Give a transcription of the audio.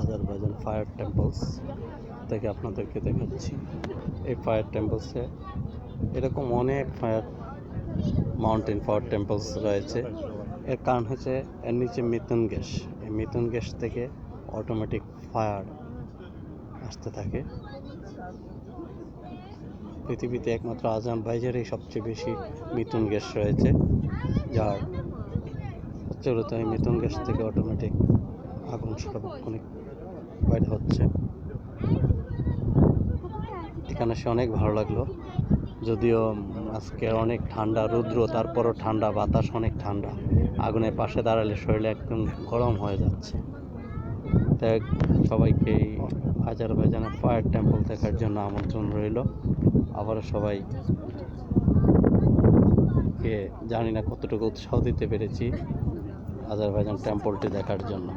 Azerbaijan fire temples থেকে আপনাদেরকে দেখাচ্ছি। এই ফায়ার টেম্পলসে এরকম অনেক ফায়ার মাউন্টেন ফায়ার টেম্পলস রয়েছে। এর কারণ হচ্ছে এর নিচে মিথুন গ্যাস। এই মিথুন গ্যাস থেকে অটোমেটিক ফায়ার আসতে থাকে। পৃথিবীতে একমাত্র আজারবাইজানেরই সবচেয়ে বেশি মিথুন গ্যাস রয়েছে, যার প্রচলিত এই মিথুন গ্যাস থেকে অটোমেটিক আগুন সার্বক্ষণিক বাইর হচ্ছে। এখানে সে অনেক ভালো লাগল। যদিও আজকে অনেক ঠান্ডা, রৌদ্র, তারপরও ঠান্ডা, বাতাস অনেক ঠান্ডা। আগুনের পাশে দাঁড়ালে শরীরে একদম গরম হয়ে যাচ্ছে। তাই সবাইকে এই আজারবাইজানের ফায়ার টেম্পল দেখার জন্য আমন্ত্রণ রইল। আবারও সবাই কে জানি না কতটুকু উৎসাহ দিতে পেরেছি আজারবাইজান টেম্পলটি দেখার জন্য।